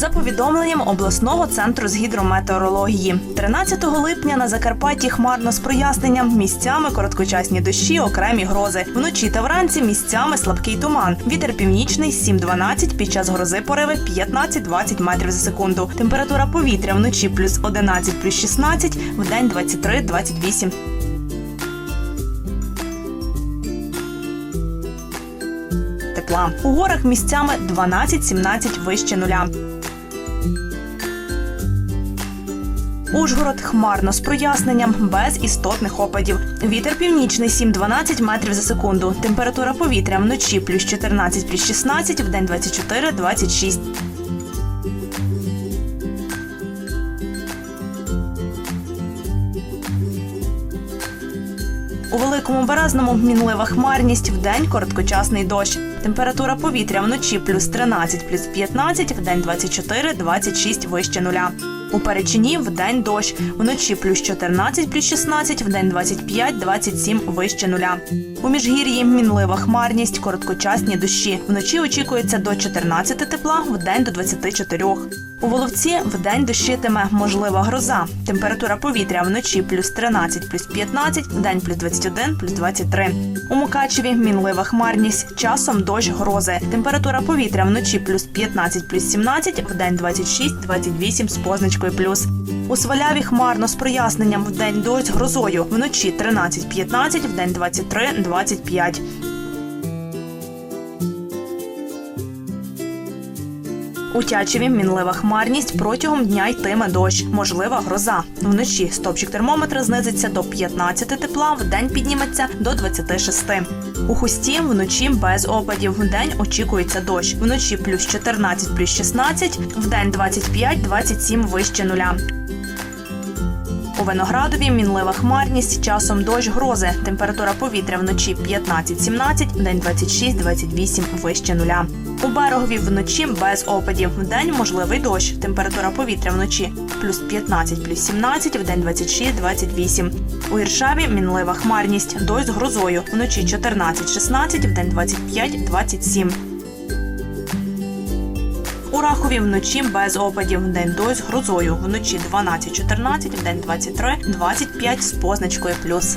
За повідомленням обласного центру з гідрометеорології, 13 липня на Закарпатті хмарно з проясненням, місцями короткочасні дощі, окремі грози. Вночі та вранці місцями слабкий туман. Вітер північний 7-12, під час грози пориви 15-20 метрів за секунду. Температура повітря вночі плюс 11, плюс 16, вдень 23-28. Тепла. У горах місцями 12-17 вище нуля. Ужгород хмарно з проясненням, без істотних опадів. Вітер північний 7-12 метрів за секунду. Температура повітря вночі плюс 14, плюс 16, вдень 24-26. У великому березному мінлива хмарність, вдень короткочасний дощ. Температура повітря вночі плюс 13, плюс 15, вдень 24, 26 вище нуля. У Перечині вдень дощ, вночі плюс 14, плюс 16, вдень 25, 27 вище нуля. У Міжгір'ї мінлива хмарність, короткочасні дощі. Вночі очікується до 14 тепла, вдень до 24. У Воловці вдень дощитиме можлива гроза. Температура повітря вночі плюс 13, плюс 15, вдень плюс 21, плюс 23. У Мукачеві мінлива хмарність, часом дощ грози. Температура повітря вночі плюс 15, плюс 17, вдень 26, 28 з позначкою плюс. У Сваляві хмарно з проясненням вдень дощ грозою. Вночі 13-15, вдень 23-25. У Тячеві мінлива хмарність протягом дня йтиме дощ, можлива гроза. Вночі стопчик термометра знизиться до 15 тепла, вдень підніметься до 26. У хусті вночі без опадів. В день очікується дощ. Вночі плюс 14, плюс 16, вдень 25-27 вище нуля. У Виноградові мінлива хмарність, часом дощ грози. Температура повітря вночі 15-17, день 26-28 вище нуля. У Берегові вночі без опадів. Вдень можливий дощ. Температура повітря вночі плюс 15, плюс 17, вдень 26-28. У Іршаві мінлива хмарність, дощ з грозою. Вночі 14-16, вдень 25-27. У Рахові вночі без опадів. День дощ з грозою. Вночі 12-14, вдень 23-25 з позначкою плюс.